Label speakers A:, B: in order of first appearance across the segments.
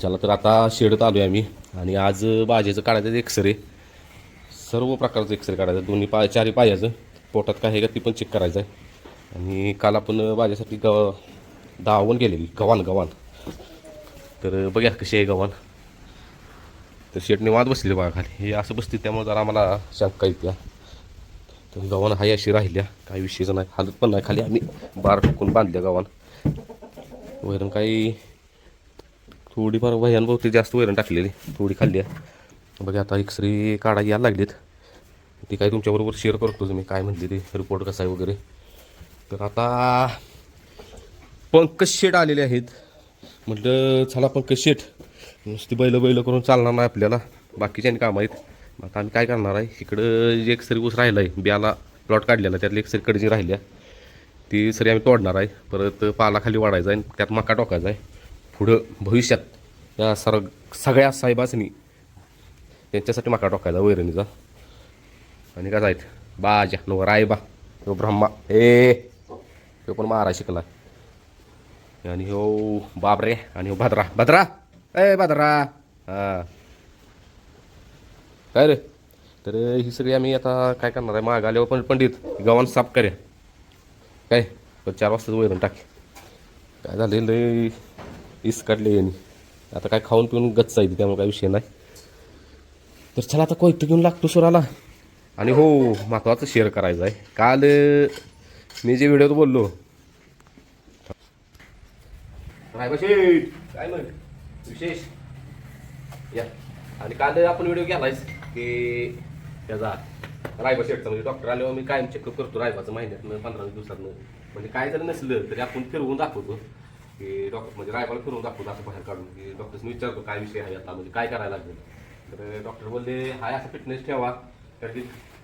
A: चला तर आता शेडत आलो आहे आम्ही. आणि आज बाजेचं काढायचं एक्सरे सर्व प्रकारचं एक्सरे काढायचं. दोन्ही पाय चारही पायाचं. पोटात काय आहे का ती पण चेक करायचं आहे आणि काल आपण बाजेसाठी गव दावण गेलेली. गव्हाण गव्हाण. तर बघूया कशी आहे गव्हाण. तर शेटने वाद बसले बघा खाली. हे असं बसते त्यामुळे जरा आम्हाला शंका येते तर गव्हाण हाय अशी राहिल्या. काही विषयच नाही. हालत पण नाही खाली. आम्ही बार टाकून बांधल्या गव्हाण. वैरण काही थोडीफार वह्यान बहुतेक जास्त वैरण टाकलेली. थोडी खाल्ली आहे. बघा आता एक्सरे काढा यायला लागलेत. ती काय तुमच्याबरोबर शेअर करतो तुम्ही. काय म्हणते ते? रिपोर्ट कसा आहे वगैरे? तर आता पंकज शेट आलेले आहेत. म्हटलं चला पंकज शेट नुसती बैलं बैलं करून चालणार नाही आपल्याला. बाकीच्या काम आहेत. मग आता आम्ही काय करणार आहे? इकडं जे एक्सरे ऊस राहिला आहे बियाला प्लॉट काढलेला त्यातली एक्सरे कडे जी राहिल्या. ती सरी आम्ही तोडणार आहे. परत पाला खाली वाढायचा आहे त्यात मका टोकायचा आहे. पुढं भविष्यात या सर सगळ्या साहेबासनी त्यांच्यासाठी माका टाकायचा वैरणीचा. आणि काय आहेत? बाजा नो रायबा नो ब्रह्मा. ए तो पण मारा शिकला. आणि हो बापरे आणि हो भद्रा भद्रा! ए भद्रा! हां. काय रे? तर ही सगळी आम्ही आता काय करणार आहे? माग आल्यावर पण पंडित गव्हाण साफ करे. काय? चार वाजताच वैरण टाक. काय झालेलं इस काढले यांनी आता काय खाऊन पिऊन गच्च आहे त्यामुळे काय विषय नाही. तर चला आता कोयतं घेऊन लागतो सुराला आणि हो महत्वाचं शेअर करायचं आहे. काल मी जे व्हिडिओत बोललो. काय मग? विशेष? या. आणि काल आपण व्हिडिओ केलायस की त्याचा रायबा शेटचा म्हणजे डॉक्टर आल्यावर मी कायम चेकअप करतो रायबाचं महिन्यात पंधरा दिवसातनं. म्हणजे काय जरी नसलं तरी आपण फिरवून दाखवतो. की डॉक्टर म्हणजे रायबाला फिरून दाखवतो असं बाहेर काढून की डॉक्टर्सनी विचारतो काय विषय आहे आता म्हणजे काय करायला लागेल? तर डॉक्टर बोलले हाय असं फिटनेस ठेवा. तर की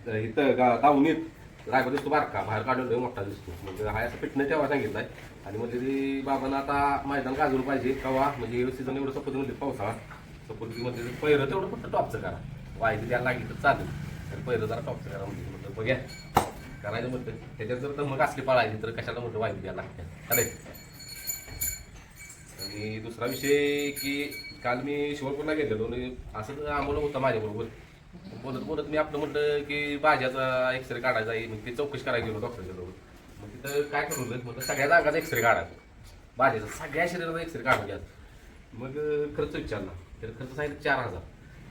A: इथं गा दावणीत रायबा दिसतो बारका बाहेर काढून लय मोठा दिसतो. म्हणजे हाय असं फिटनेस ठेवा सांगितलंय. आणि म्हणजे ती बाबांना आता मैदान गाजवलं पाहिजे कवा? म्हणजे सीझन एवढं सपोज म्हणजे पावसाळा. सपोज म्हणजे पहिरं तेवढं फक्त टॉपचं करा. वायदी द्यायला लागली तर चालेल. तर पहिलं जरा टॉपचं करा म्हणजे म्हटलं बघ्या. करायचं म्हटलं त्याच्यात जर तर मग असली पाळायची तर कशाला म्हटलं वायदी द्यायला लागते. चालेल. आणि दुसरा विषय की काल मी शिवपूरला गेलेलो आणि असं आम्हाला होतं माझ्याबरोबर बोलत बोलत मी आपलं म्हटलं की भाज्याचा एक्सरे काढायचा आहे मग ते चौकशी करायला गेलो डॉक्टरच्या जवळ मग तिथं काय ठरवलं? म्हटलं सगळ्या जागाचा एक्सरे काढायचा. भाज्याचा सगळ्या शरीराचा एक्सरे काढून घ्या मग खर्च विचारला. तर खर्च सांगितलं चार हजार.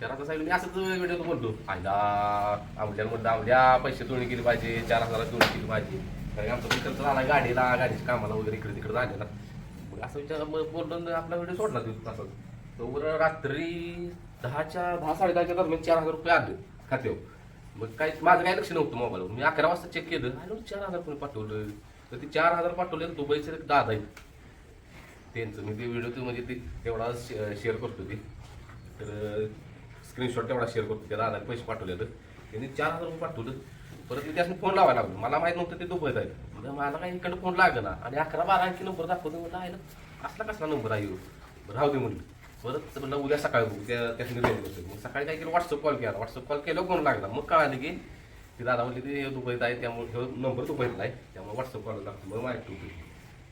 A: चार हजार सांगितलं. मी असंच व्हिडिओ बोलतो आयला आमच्या म्हटलं आमल्या पैसे तोडणी केली पाहिजे चार हजारात तोडणी केली पाहिजे. कारण आमचा खर्च झाला गाडीला गाडीच्या कामाला वगैरे इकडे तिकडे झालेला. असं विचार मग आपला व्हिडिओ सोडला तू असं. तर रात्री दहाच्या दहा साडे दहाच्या दरम्यान चार हजार रुपये आले खात्यावर. मग काय माझं काय लक्ष नव्हतं मोबाईलवर. मी अकरा वाजता चेक केलं आणि चार हजार रुपये पाठवलं. तर ते चार हजार पाठवले दुबईचे दादा आहेत त्यांचं मी ते व्हिडिओ म्हणजे ते तेवढा शेअर करतो ते. तर स्क्रीनशॉट तेवढा शेअर करतो त्या दादाने पैसे पाठवले तर त्यांनी चार हजार रुपये पाठवलं. परत मी त्यासनी फोन लावायला लागलो. मला माहीत नव्हतं ते दुबईत आहेत. मला काही इकडे फोन लागला आणि अकरा बारा आणखी नंबर दाखवतो म्हटलं आहे ना? असला कसला नंबर आहे बरं राहू दे म्हणलं. परत म्हणलं उद्या सकाळी बघू त्या त्यासनी रेंज मग सकाळी काय केलं व्हॉट्सअप कॉल केला. व्हॉट्सअप कॉल केलं फोन लागला. मग कळालं की ते दादा म्हणली ते दुबईत आहे त्यामुळे हे नंबर दुबईतला आहे. त्यामुळे व्हॉट्सअप कॉल लागतो. मग माहिती होती.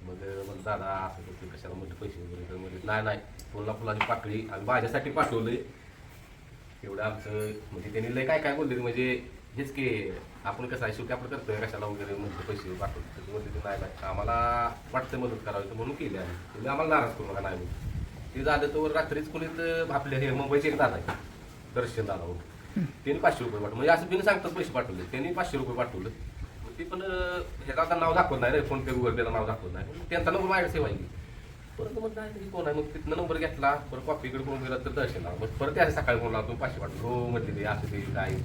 A: मग मग दादा असं करतो कशाला म्हटलं पैसे वगैरे तर म्हणजे नाही नाही फुला फुलाची पाकळी आम्ही माझ्यासाठी पाठवलंय. एवढं आमचं म्हणजे त्यांनी लय काय काय बोलले म्हणजे हेच की आपण कसं आहे शेवटी आपण करतोय कशाला वगैरे म्हणजे पैसे पाठवतो तर म्हणते ते नाही नाही आम्हाला वाटतं मदत करावी तर म्हणून केली आहे तुम्ही आम्हाला नाराज करू नका नाही. ते झालं तर रात्रीच कुणीत भापले हे मुंबईचे एक दादा आहे दर्शन दादा म्हणून. त्यांनी पाचशे रुपये पाठवले. म्हणजे असं बिन सांगतात पैसे पाठवले. त्यांनी पाचशे रुपये पाठवले. मग ते पण ह्याचा आता नाव दाखवत नाही रे. फोन पे गुगल पेला नाव दाखवत नाही. त्यांचा नंबर माझ्या सेवा आहे परत मग नाही कोण आहे? मग तिथनं नंबर घेतला. परत कॉपीकडे कोण गेला तर दर्शन परत त्या सकाळी फोन लावतो पाचशे पाठवलं हो म्हटले ते असं ते काय.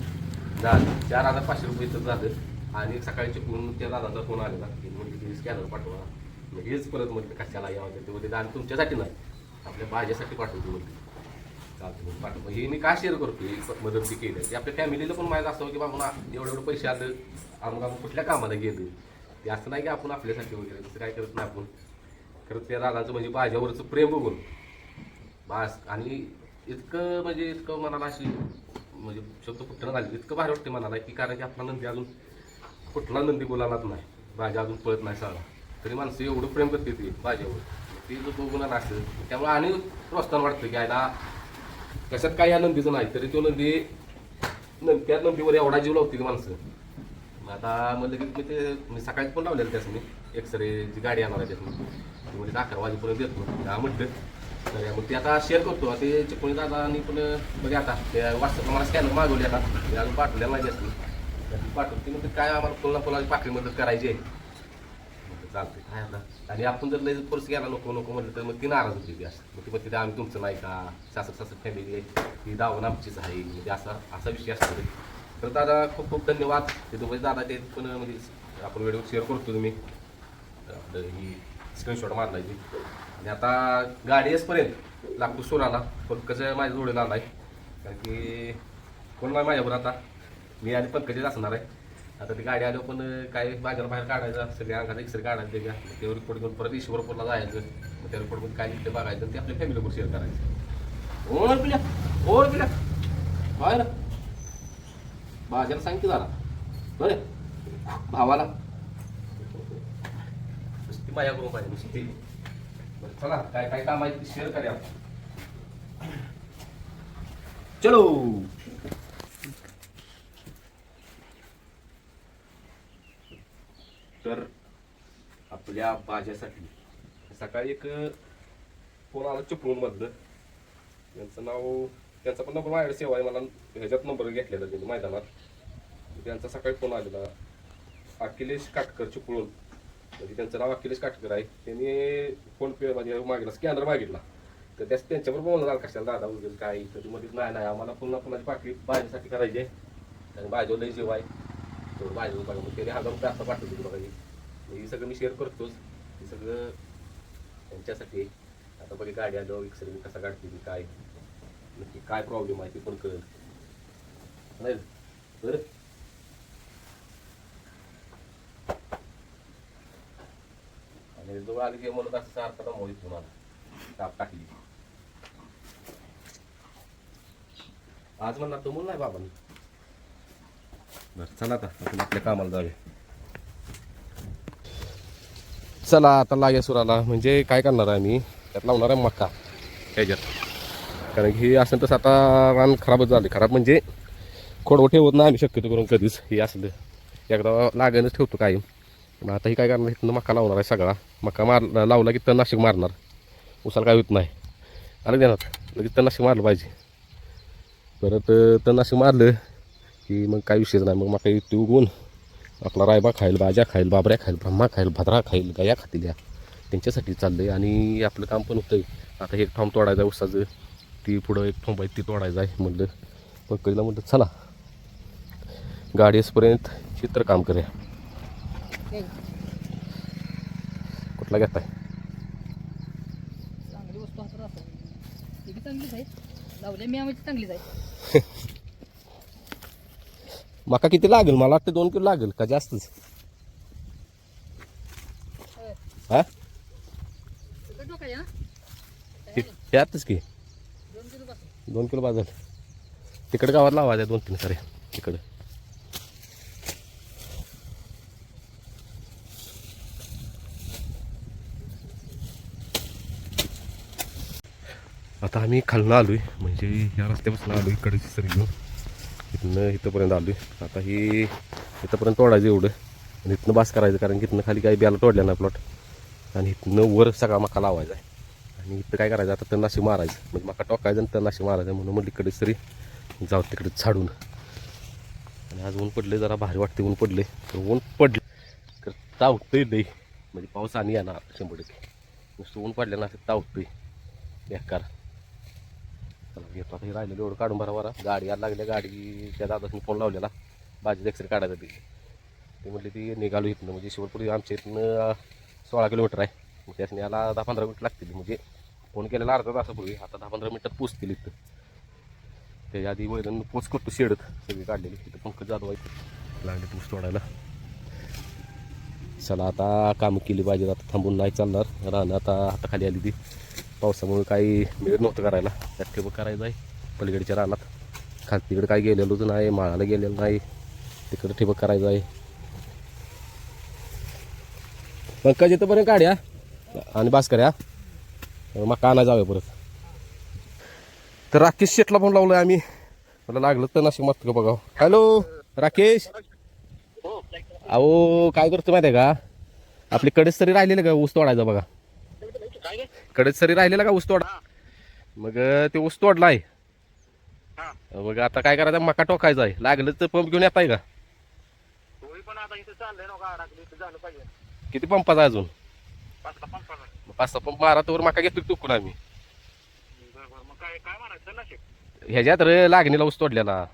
A: झालं. चार हजार पाचशे रुपये इथं झालं. आणि सकाळी फोन त्या दादाचा फोन आलेला की म्हणजे ते स्कॅनर पाठवा. मग हेच परत म्हटलं कशाला यावं ते बोलते आणि तुमच्यासाठी नाही. आपल्या भाज्यासाठी पाठवतो म्हटलं. चालतं मग पाठव. हे मी का शेअर करतो मदत ती केली ते आपल्या फॅमिलीला पण माहीत असतं की बाबा एवढे एवढे पैसे आलं अमुक आपण कुठल्या कामाला गेलं? ते असं नाही की आपण आपल्यासाठी वगैरे तसं काय करत नाही आपण. खरं त्या दादाचं म्हणजे माझ्यावरचं प्रेम बघून. बास. आणि इतकं म्हणजे इतकं मनाला अशी म्हणजे शब्द कुठं झाले इतकं भारी वाटते मनाला की कारण की आपला नंदी अजून कुठला नंदी बोलायलाच नाही. भाजी अजून पळत नाही सगळा तरी माणसं एवढं प्रेम करते ती भाज्यावर ती जो बघून आणि असं त्यामुळे आणि प्रोत्साहन वाटतं की आयला कशात काय या नंदीचं नाही तरी तो नंदी नंदी त्या नंदीवर एवढा जीव लावते की माणसं. मग आता म्हणलं की मी ते मी सकाळी पण लावलेलं त्यास मी एक्सरेची गाडी आणणार आहे त्यातून म्हणजे अकरा वाजेपर्यंत येतो म्हटलं तर या मग ते आता शेअर करतो. आता ते चिपळी दादा आणि पण बघा आता. ते व्हॉट्सअपला मला स्कॅनर मागवली आता. मी अजून पाठवल्या नाही जास्त. तर ती पाठवते. मग ते काय आम्हाला पुन्हा पुन्हा पाकळी मदत करायची आहे. म्हटलं चालते काय आता? आणि आपण जर लई पर्स गेला नको नको म्हटलं तर मग ती नाराज होती ती असं. मग ती म्हणते ते आम्ही तुमचं नाही का? सासर सासर फॅमिली आहे. ती दावण आमचीच आहे. म्हणजे असा असा विषय असतो तर दादा खूप खूप धन्यवाद. ते दोघे दादा ते पण म्हणजे आपण व्हिडिओ शेअर करतो तुम्ही. आपलं ही स्क्रीनशॉट मारलायची आणि आता गाडी येसपर्यंत लागतो सुराला पंकज माझ्या जोडीला आहे कारण की कोण नाही माझ्यावर आता. मी आणि पंकजच असणार आहे. आता ती गाडी आल्यावर पण काय बाजार बाहेर काढायचं सगळ्या अंगात एक्सरे काढायचं त्याच्या ते रिपोर्ट घेऊन परत ईश्वरपूरला जायचं. मग त्या रिपोर्टमध्ये काय निघतं बघायचं आणि ते आपल्या फॅमिलीवर शेअर करायचं. ओर पिल्या ओर पिल्या बाहेर. बाजारात सांग की जरा बरे भावाला. ती माझ्याकडून पाहिजे नुसती. चला काय काय काम आहे शेअर करूया चलो. तर आपल्या भाज्यासाठी सकाळी एक फोन आला चिपळूण मधलं त्यांचं नाव त्यांचा पण नंबर माझ्या सेवा आहे. मला ह्याच्यात नंबर घेतलेला त्यांनी मैदानात. त्यांचा सकाळी फोन आलेला. अखिलेश काटकर चिपळूण. म्हणजे त्यांचं नाव अखिलेश काटकर आहे. त्यांनी फोन पे म्हणजे मागितला स्कॅनर मागितला. तर त्याच त्यांच्याबरोबर बोलणार आला कशाला दादा वगैरे काय? तर मध्ये नाही नाही. आम्हाला पुन्हा पुन्हा पाकळी भाजीसाठी करायची आहे. आणि भाजीवर लई जेवाय आहे. तेवढं भाजी बघा मग त्याने हजार रुपये असं पाठवतो बघा. हे सगळं मी शेअर करतोच. हे सगळं त्यांच्यासाठी आता बघा गाडी आल्यावर एक्सरे मी कसा काढते काय? नक्की काय प्रॉब्लेम आहे ते पण कळेल. नाही बरं आणि जवळ आली की असं सारखा मोहित तुम्हाला ताप टाकली. आज म्हणणार तो म्हणून नाही बाबांनी. बरं चला आता आपण आपल्या कामाला जाऊया. चला आता लागे सुराला. म्हणजे काय करणार आहे मी त्यात लावणार आहे मक्का ह्याच्यात. कारण की असं तसं आता रान खराबच झाले. खराब म्हणजे खोडवं ठेवत नाही आम्ही शक्यतो करून कधीच. हे असलं एकदा लागणच ठेवतो कायम. आता ही काय करणार इथनं मका लावणार आहे सगळा. मका मार लावला की तणनाशक मारणार. उसाला काय होत नाही. आलं देणार. लगेच तणनाशक मारलं पाहिजे. परत तणनाशक मारलं की मग काय विषयच नाही. मग मका इथे उगवून आपला रायबा खाईल भाज्या खाईल बाबऱ्या खाईल ब्रह्मा खाईल भद्रा खाईल गया खातील या. त्यांच्यासाठी चाललं आहे आणि आपलं काम पण होतं आहे आता हे एक थांब तोडायचं आहे उसाचं. ती पुढं एक थांब आहे ती तोडायचं आहे म्हणलं. पण कधीला म्हणलं चला. गाडी असपर्यंत चित्र काम करूया. कुठला घेताय?
B: चांगली वस्तू हातात असावी ती बी चांगलीच आहे. लावल्या मी आम्ही चांगलीच आहे.
A: मका किती लागेल? मला वाटतं दोन किलो लागेल का जास्तच. हा? त्यातच की.
B: दोन किलो बस
A: दोन किलो बाजार. तिकडे गावात लावायचं दोन तीन सारे तिकडं. आता आम्ही खालनं आलो आहे म्हणजे या रस्त्यापासून आलो इकडे सरी घेऊन इथनं इथंपर्यंत आलोय. आता ही इथंपर्यंत तोडायचं एवढं. आणि इथनं बास करायचं कारण की इथनं खाली काही बियाला तोडल्या नाही प्लॉट आणि इथनं वर सगळा मका लावायचा आहे. आणि इथं काय करायचं? आता तणनाशी मारायचं. म्हणजे मका टोकायचं आणि तणनाशी मारायचं म्हणून म्हणलं इकडे सरी जाऊ तिकडे झाडून. आणि आज ऊन पडले जरा भारी वाटते ऊन पडले तर ऊन पडले तर तावतंय लई. म्हणजे पाऊस आणि येणार शंभर टक्के. नुसतं ऊन पडलं ना असं तावतंय. बेकार. चला घेतो आता. हे राहिलेलं एवढं काढून भरा बरा. गाडी यायला लागल्या गाडी त्या फोन लावलेला. भाजी एक्सरे काढायचं ती. ते म्हटले ती निघालो इथनं. म्हणजे शिवरपूर्वी आमच्या इथनं सोळा किलोमीटर आहे. मग त्यासने याला दहा पंधरा मिनिट लागतील. म्हणजे फोन केलेला अर्धा तासापूर्वी आता दहा पंधरा मिनटात पोचतील इथं. त्याच्या आधी वैरण पोच करतो शेडत. सगळी काढलेली. तिथं पंकज जाधव आहे लागले पूस तोडायला. चला आता कामं केली पाहिजे आता थांबून नाही चालणार. राहणं आता हाताखाली आली ती. पावसामुळे काही मिळत नव्हतं करायला. त्यात ठेव करायचं आहे. पलीकडच्या रानात. खाल तिकडे काय गेलेलोच नाही माळाला गेलेलं नाही. तिकडे ठिबक करायचं आहे. पंकज पर्यंत काढ्या आणि बास करा मका आणा जाऊया परत. तर राकेश शेटला फोन लावलाय आम्ही. मला लागलं तर नाशिक मस्त बघा. हॅलो राकेश. अहो काय करतो माहिती आहे का? आपली कडेच तरी राहिलेलं का? ऊस तोडायचा बघा. कडेच तरी राहिलेला का ऊस तोडा? मग ते ऊस तोडला आहे मग आता काय करायचं? मका टोकायचा आहे. लागलं तर पंप घेऊन का?
C: इथं झालं पाहिजे.
A: किती पंपाचा आहे अजून?
C: पाच सहा
A: पंप मारा तर मका घेतो टुकून आम्ही. ह्याच्यात रे लागणीला ऊस तोडलेला.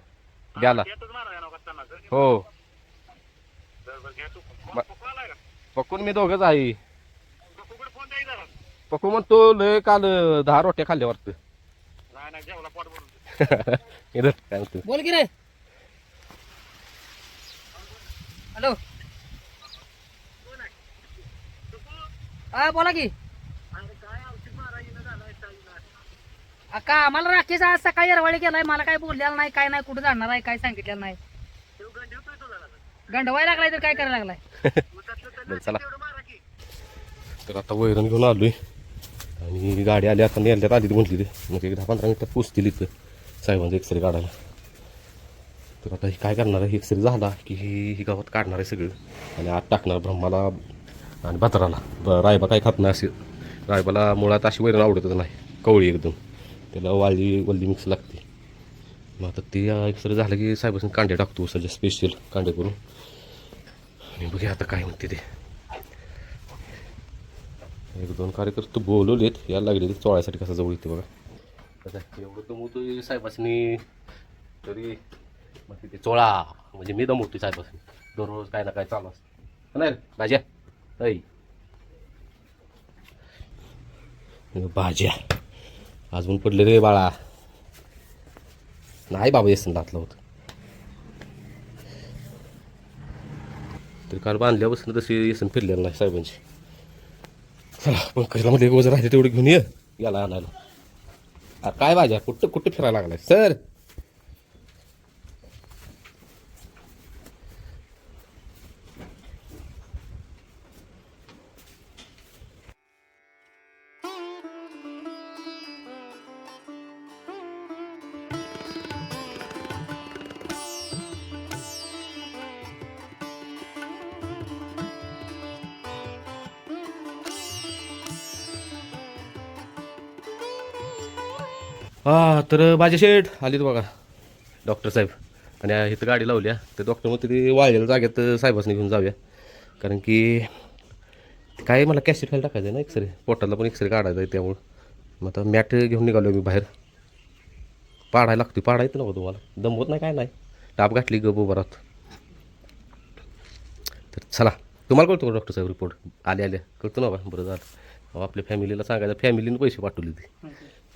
A: द्याला हो.
C: का?
A: पकून मी दोघंच आहे. पकू म्हणतो लय काल दहा रोट्या खाल्ल्या वाटतं.
C: नाही नाही जेवला पोट भरून.
A: इधर म्हणतो
B: बोल की रे. हॅलो. हा बोला की. का आम्हाला राकेश आज सकाळी येरवाळी गेलाय मला काय बोललेलं नाही काय नाही कुठं जाणार आहे काय सांगितलेलं नाही. गंडवाय लागलाय तर काय करायला लागलाय?
A: चला. तर आता वैरण घेऊन आलोय. आणि गाडी आली आता नेल्यात आधीच म्हटली मग म्हणजे एक दहा पंधरा मिनटात पोचतील इथं साहेबांचं एक्सरे काढायला. तर आता हे काय करणार आहे? एक्सरे झाला की ही ही गावात काढणार आहे सगळं. आणि आत टाकणार ब्रह्माला आणि भद्राला ब- रायबा काय खात नाही असे रायबाला मुळात अशी वैरण आवडतच नाही. कवळी एकदम. त्याला वाळली वल्ली मिक्स लागते. मग आता ते एक्सरे झालं की साहेबांनी कांडे टाकतो सध्या स्पेशल कांडे करून. आणि बघूया आता काय म्हणते ते. एक दोन कार्यकर्ते बोलवलेत. यायला लागले ते चोळायसाठी कसा जवळ येते बघा. एवढं दमवतोय साहेबासनी. तरी मग तिथे चोळा म्हणजे मी दमवतोय साहेबासनी. दररोज काय ना काय चालू असतं. नाही रे, भाज्या? ऐ. भाज्या. अजून पडले रे बाळा. नाही बाबा येसन घातलं होतं. तरी काल बांधल्यापासून तशी येसन फिरलेलं नाही साहेबांची. चला पंकजला एक वजन राहिले तेवढं घेऊन ये. याला आणायला अरे काय भाज्या? कुठं कुठं फिरायला लागलाय? सर! तर माझे शेठ आलीत बघा. डॉक्टर साहेब. आणि इथं गाडी लावल्या तर डॉक्टर मग ते वाळलेल्या जागेत साहेबासनी घेऊन जाऊया. कारण की काय मला कॅसेट फाईल टाकायचं आहे ना एक्सरे पोटाला पण एक्सरे काढायचा आहे त्यामुळं. मग आता मॅट घेऊन निघालो मी बाहेर. पाडायला लागतो पाडा येतं नको तुम्हाला. दमवत नाही काय नाही. टाप घातली ग बोबरात तर चला. तुम्हाला कळतो का डॉक्टर साहेब रिपोर्ट आले आल्या. कळतो ना बा बरं झालं. आपल्या फॅमिलीला सांगायचं फॅमिलीने पैसे पाठवले ते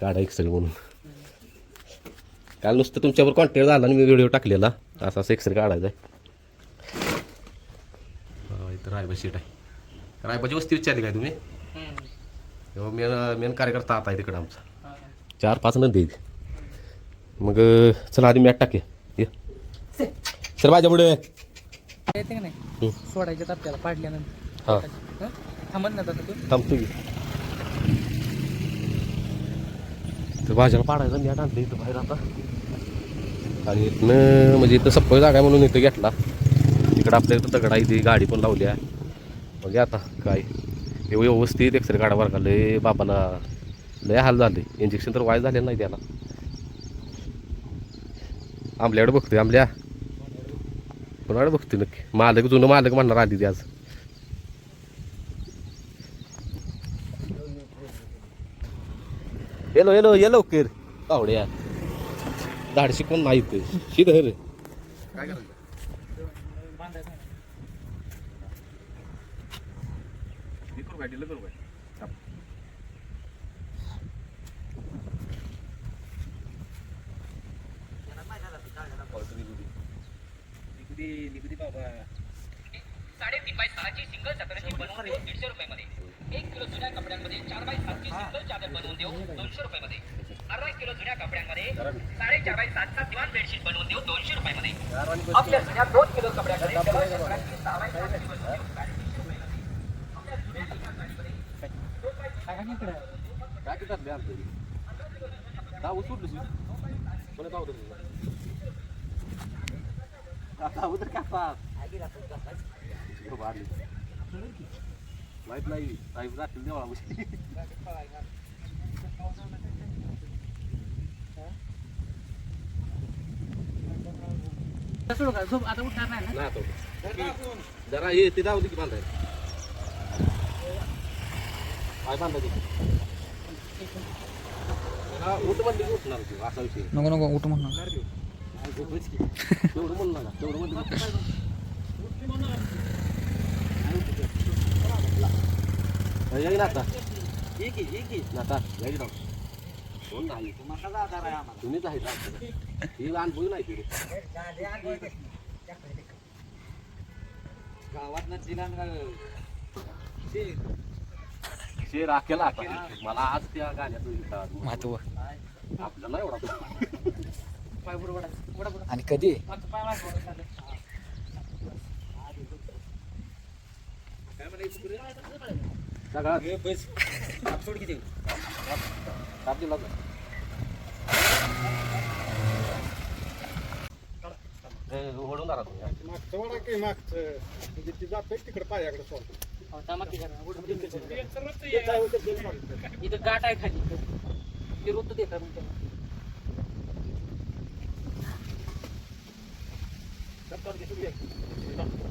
A: काढा एक्सरे म्हणून. काल नुसतं तुमच्यावर कॉन्टॅक्ट झाला आणि मी व्हिडिओ टाकलेला. असा असं एक्सरे काढायचा आहे हा, इथं रायबा सीट आहे. रायबाची वस्ती विचारली काय तुम्ही? तेव्हा मेन मेन कार्यकर्ता आता आहे तिकडं आमचा. चार पाच नंदी आहेत. मग चला आधी मॅट टाके ये. सर माझ्या पुढे.
B: येते का नाही. सोडायच्यात आपल्याला पाडल्यानंतर.
A: हां?
B: थांबत ना आता तू.
A: थांबतो की. तर भाज्याला पाडायचा मी आणलं इथं बाहेर आता. आणि इथनं म्हणजे इथं सप्पय जागा आहे म्हणून इथं घेतला. इकडं आपल्या इथं दगडा इथे गाडी पण लावली आहे. म्हणजे आता काय. हे व्यवस्थित एक्सरे काढा बरं का. लय बाबाला लय हाल झाले. इंजेक्शन तर वाय झालेलं नाही त्याला. आंबल्याकडे बघतोय आंबल्या कोणाकडे बघतोय नक्की. मालक जुनं मालक म्हणणार आधी ते आज. येलो येलो ये लवकर पावड्या धाडशी कोण नाही ते. शिद रे. काय करायचं करू काय करू काय
D: साडेतीन बाय सहाची सिंगल चादरची बनवून देऊ दीडशे रुपयामध्ये एक किलो जुन्या कपड्यांमध्ये चार बाय सातची सिंगल चादर बनवून देऊ दोनशे रुपयामध्ये अर्धा किलो जुन्या कपड्यांमध्ये साडेचार बाय सातचा दिवाण बेडशीट बनवून देऊ दोनशे रुपयामध्ये आपल्या जुन्या दोन किलो कपड्यांमध्ये
B: काय काय इकडे
A: काय ते कोणी आता उतर का माहीत नाही साहेब देवळा
B: आता उठणार नाही ना?
A: नाही जरा ये ते दाऊ दे की बांधाय काय बांधायचं? उठ म्हणले की उठणार तू असा विषय.
E: नको नको उठ म्हणणार.
A: तेवढं म्हणू नका तेवढं म्हणलं येईल आता. आता यायची ना कोण नाही तुम्हीच आहे ना ही अनुभवी नाही तिथे शेर केला आता. मला आज त्या गाण्यात
E: महत्त्व.
A: आपल्याला एवढा
B: पाय बरोबर बरोबर
E: आणि कधी.
A: सगळा ताप दिला ओढून धरा तुम्ही.
C: मागचं वडा की मागचं? म्हणजे ती जाते तिकडे पायाकडे सोडतो
B: हो. इथं गाठ आहे खाली. ते रोत देतात मग त्याला. त्या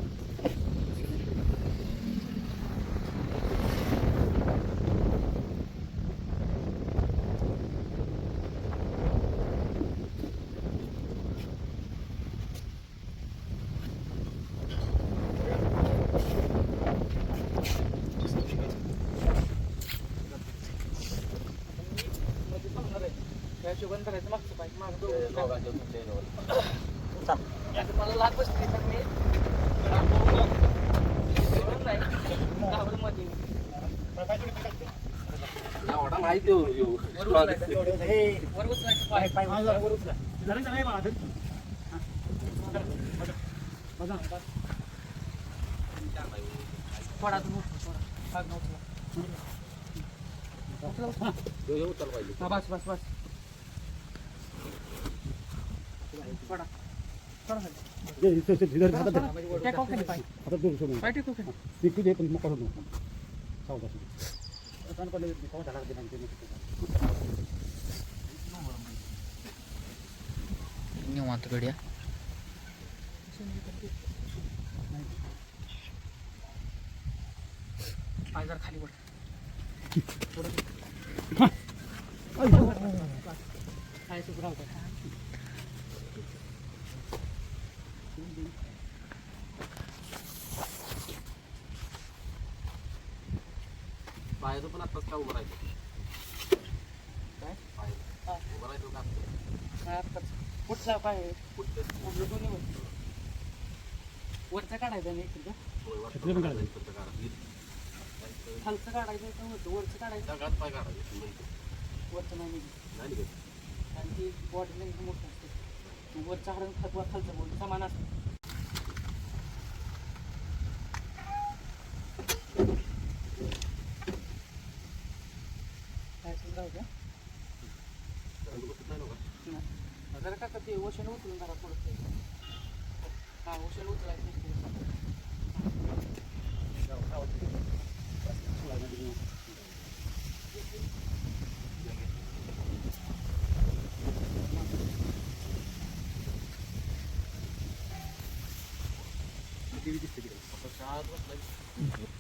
B: करायचं मागचं पाय मागं. मला लाग बसली मी बरोबर नाही.
A: एवढा तो
B: उचलायचं पाय. पाय थोडा अजून उचला, थोडा. पाय उचला.
A: ह्यो- ह्यो उचलला पाहिजे.
B: हा, बस बस बस थोडा थोडा खाली. टेक off खाली पाय. पाय टेक off खाली.
E: निवांत गड्या.
B: पाय जरा खाली पड. पाय सुकू राहू दे.
A: पायाचं पण आत्ताच का उभं राहायचं
B: काय?
A: पाय.
B: हा.
A: उभं राहायचं का?
B: हा, आत्ताच. पाय दोन्ही वरचा काढायचा नाही इकडचा.
A: काढायचं
B: खालचं काढायचं का वरचं? वरचं काढायचं
A: काढायचं.
B: वरचं नाही निघत. आणि ती बॉडी मोठं असते वरचा हाडून खतवा खालचा खालचं बोल समान असतं काय सुद्धा होतं
A: चालू बसत नाही नव्हं का?
B: जरा का ते ओशन उचलून जरा पुढं हा ओशन उचलायचं
A: आता शाळेत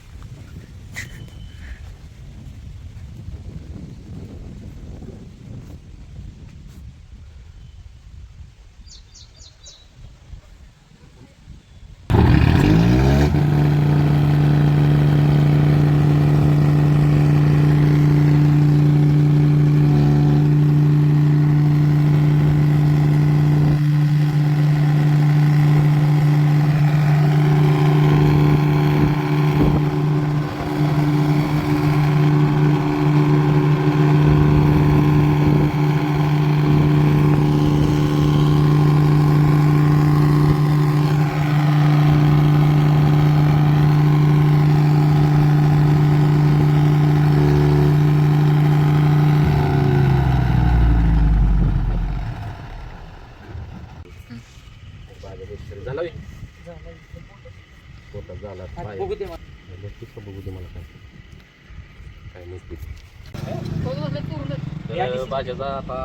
A: राजाचा आता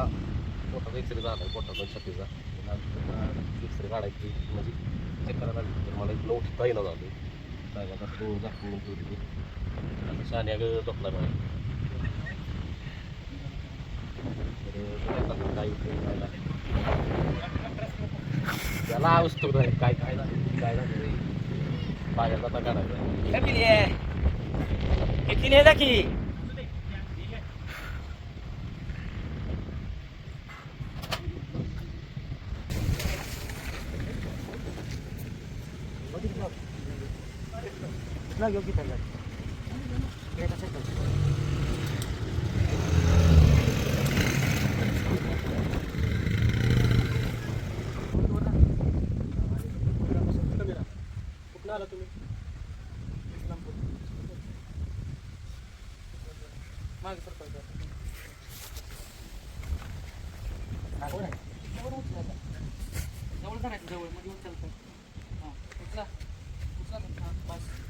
A: मोठा एक्सरे झाला आहे मोठा छातीचा एक्सरे काढायची म्हणजे चेक करायला लागली. तर मला इथलं उठता येणं झालं साहेबाचा डोळ झाकून ठेवली आता शान्या झोपला नाही तर आता काय होतंय, काय त्याला आवश्यक नाही काय काय झालं काय झालं भाज्याचा आता काढायचं.
D: किती नाही की.
C: कुठं आला तुम्ही
B: मागे सरकार जवळ जवळमध्ये उचलतं हां उचला हां बस बस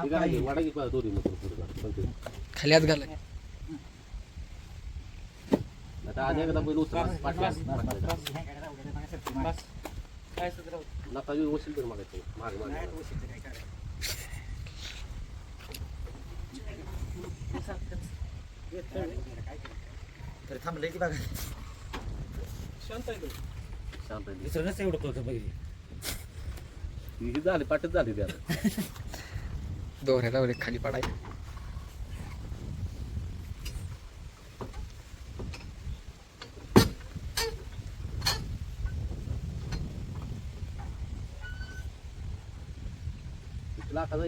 A: की दोरी मग पुढे
E: खाली हात घालाय
A: आता आधी एकदा बैल उचला पाठवा तर मागायचं माग माग
C: शांत आहे
A: शांत आहे. ही झाली पाठच झाली त्याला
E: दोऱ्या लावले खाली पडाय.
A: किती लाखाचा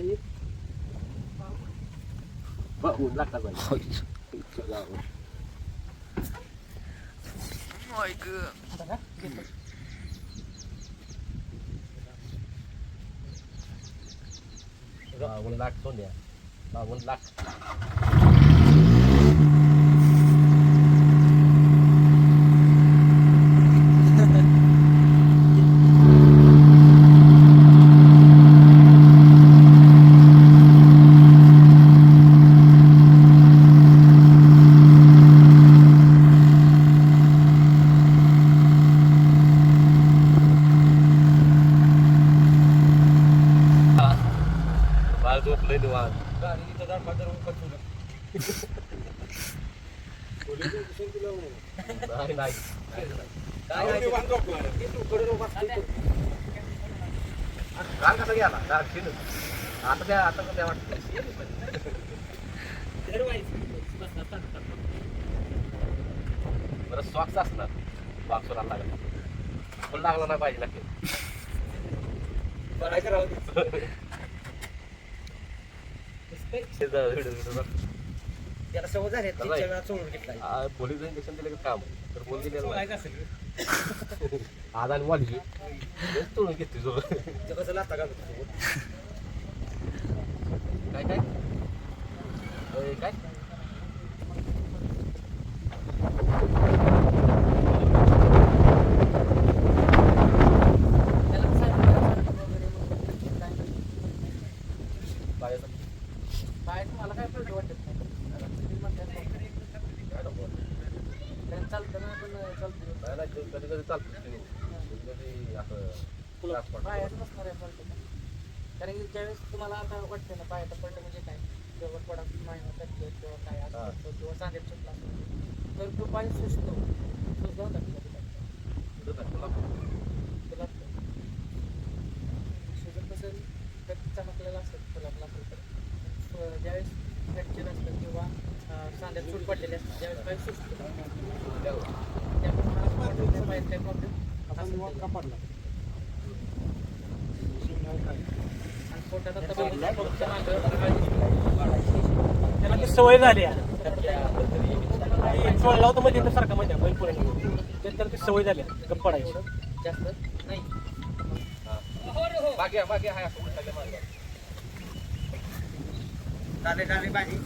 A: आहे बाहून लाखाचा आहे जाऊ. बावन्न लाख सोन्या बावन्न लाख बाळ झोपलंय निवांत
C: गाडी इथं जाड फादर खर्च
A: नाही नाही काल कसा गेला काल शिन आता त्या आता काय वाटतं बरं स्वाक्स असणार वाक सोडायला लागला पण लागला नाही पाहिजे लागेल
D: त्याला सोडून घेतला
A: आ, पोलीस इंजेक्शन दिलं का काम तर बोल नाही. आज आणि वाढली तेच तोडून घेते जो काय काय? काय
B: त्याला कसं आहे, पायाचं वगैरे मग काय
A: पायाचं
B: पायाचं मला काय प्रश्न वाटत नाही तुम्ही म्हणताय ना.
A: काय नको.
B: कारण चालतं ना पण चालतं
A: नाही, नाही, कधी कधी चालतं ते. कधी कधी असं त्रास पडतो.
B: पायात नसणार आहे फॉल्ट कारण की ज्यावेळेस तुम्हाला आता वाटतं ना पायाचा फॉल्ट म्हणजे काय किंवा थोडा महिना करतो किंवा काय
A: हा.
B: असं किंवा सांगेल सुटला तर तो पाय सुचतो सुचला होता का कधी काय?
A: कुठं जायचं लागतं?
B: तुला शुगर कसं तर चमकलेलं असतं फुलातला असेल तर फ- ज्यावेळेस फ्रॅक्चर असतं किंवा सांध्यात सूट पडलेले असतात ज्यावेळेस पाय सुचतो त्यामुळे मला काही प्रॉब्लेम आणि पोटात आता बघितलं, मागं
C: त्याला ती सवय झाली
B: तर त्या-
F: सोळला होतं मध्ये तर सारखं मध्ये बैल पुढे निघून त्यानंतर ती सवय झाली गप्प पडायची.
B: जास्त? नाही.
A: बाकी बाकी आहे असं उलटाच्या मागे.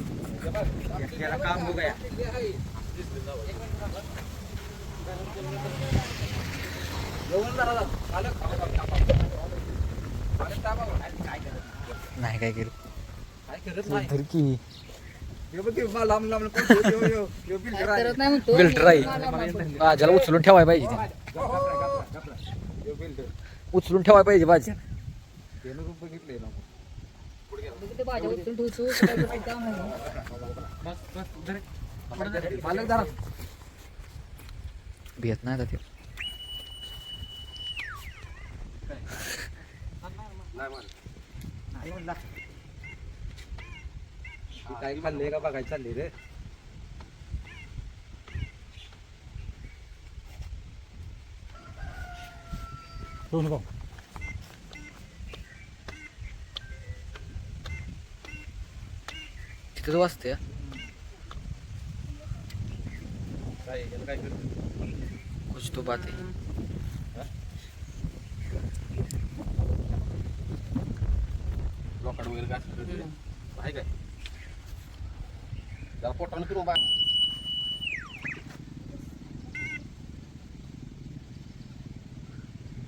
E: नाही काय केलं? धर की.
G: करत नाही म्हणतो?
E: बिल्डर आहे भाज्याला उचलून ठेवायला पाहिजे. उचलून ठेवायला पाहिजे भाज्या
G: ते भाज्या उचलून ठेवतो सकाळी कसं काम आहे
E: भेट नाही आता ते
H: काय खाल्ले का बघायला चालले रे
F: दोन भाऊ
E: हा.
A: काय करतो
E: कुछ तो बात है
A: पोटानं फिरून बघ.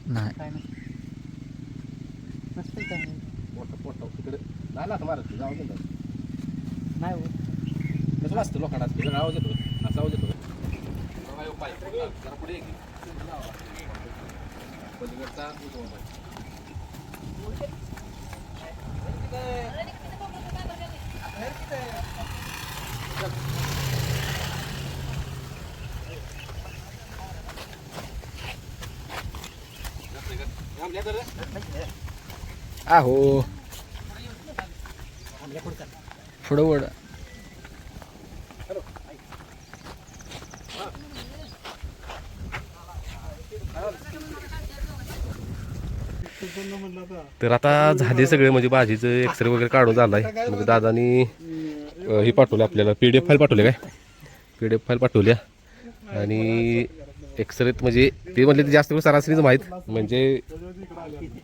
E: नाही.
B: काय नाही. नसतं काय नाही.
A: पोट पोट. तिकडे नाही ना मारत. जाऊ दे. ना.
B: नाही हो
A: कसं वाजतं लोकांना असतं जरा आवाज येतो असा आवाज येतो जरा येऊ पाय. जरा पुढे ये की. पलीकडचा उजवा पाय.
E: आहो थोडं वड.
A: तर आता झाले सगळे म्हणजे भाजीचं एक्सरे वगैरे काढून झालाय. म्हणजे दादानी अं, हे पाठवलं आपल्याला पी डी एफ फाईल पाठवली काय? पी डी एफ फाईल पाठवल्या आणि एक्सरेत म्हणजे ते म्हणले ते जास्त करून सरासरीच माहीत. म्हणजे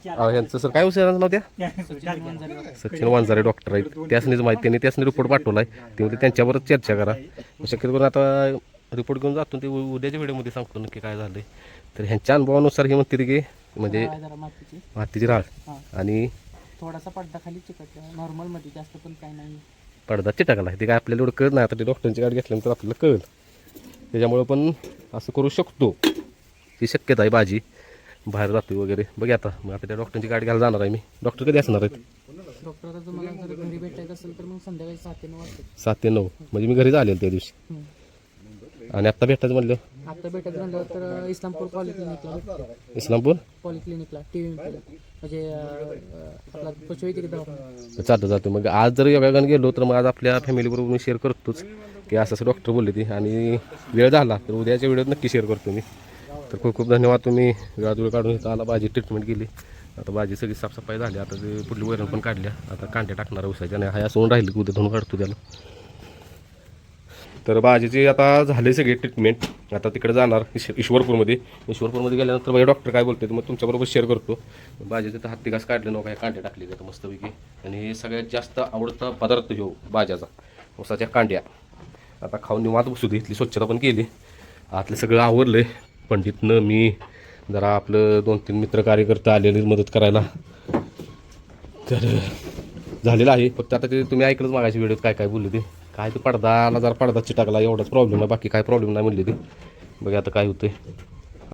A: अं, ह्यांचं सर काय सरांचं नाव त्या? सचिन वांजारे डॉक्टर आहेत. त्यासनीच माहीत त्यांनी त्यासनी रिपोर्ट पाठवलाय. ते म्हणजे त्यांच्यावरच चर्चा करा. शक्यतो करून आता रिपोर्ट घेऊन जातो ते उद्याच्या व्हिडिओमध्ये सांगतो नक्की काय झालंय. तर ह्यांच्या अनुभवानुसार हे म्हणते की म्हणजे
B: मातीची.
A: राळ.
B: हां.
A: आणि
B: थोडासा पडदा खाली चिकटला नॉर्मलमध्ये जास्त पण काय नाही.
A: पडदा चिटाकला ते काय आपल्याला एवढं कळत नाही. आता ते डॉक्टरांची गाडी घेतल्यानंतर आपल्याला कळलं. त्याच्यामुळं पण असं करू शकतो. ही शक्यता आहे बाजी. बाहेर जातोय वगैरे. बघा आता मग आता त्या डॉक्टरांची गाडी घ्यायला जाणार आहे मी. डॉक्टर कधी असणार आहेत?
B: डॉक्टर आता तुम्हाला जर घरी भेटायचं असेल तर मग संध्याकाळी सात ते नऊ वाजता.
A: सात ते नऊ. म्हणजे मी घरी झालेलो त्या दिवशी. आणि आत्ता भेटायचं म्हणलं?
B: आता भेटायचं म्हणलं तर इस्लामपूर पॉलिक्लिनिकला भेटतो.
A: इस्लामपूर?
B: पॉलिक्लिनिकला टी व्ही म्हणजे अं, आपला दवाखाना
A: चालतं जातो मग आज जर योगागान गेलो तर मग आज आपल्या फॅमिलीबरोबर मी शेअर करतोच. की असं असं डॉक्टर बोलले ती आणि वेळ झाला तर उद्याच्या व्हिडिओत नक्की शेअर करतो मी. तर खूप खूप धन्यवाद तुम्ही. वेळात वेळ काढून इथं आला भाजी ट्रीटमेंट केली. आता भाजी सगळी साफसफाई झाली आता ते पुढली वैरण पण काढल्या. आता कांटे टाकणार उसाच्या आणि हाय असं राहिली राहिलं की उद्या धुवून काढतो त्याला. तर भाजीची आता झाले सगळे ट्रीटमेंट आता तिकडे जाणार ईश्वरपूरमध्ये. ईश्वरपूरमध्ये गेल्यानंतर माझ्या डॉक्टर काय बोलते मग तुमच्याबरोबर शेअर करतो. भाजीचे तर हत्ती घास काढले नका काय कांटे टाकले आता मस्तपैकी. आणि हे सगळ्यात जास्त आवडता पदार्थ ह्यो भाज्याचा उसाच्या कांड्या. आता खाऊन निवांत बसू दे. इथली स्वच्छता पण केली. आतलं सगळं आवरलं आहे पंडितनं मी जरा आपलं दोन तीन मित्र कार्यकर्ते आलेले मदत करायला. तर झालेलं आहे. फक्त आता ते तुम्ही ऐकलंच मागायची व्हिडिओत काय काय बोलले ते. काय ते पडदाला जरा पडदा चिटाकला एवढाच प्रॉब्लेम आहे. बाकी काय प्रॉब्लेम नाही म्हणले ते. बघा आता काय होतंय.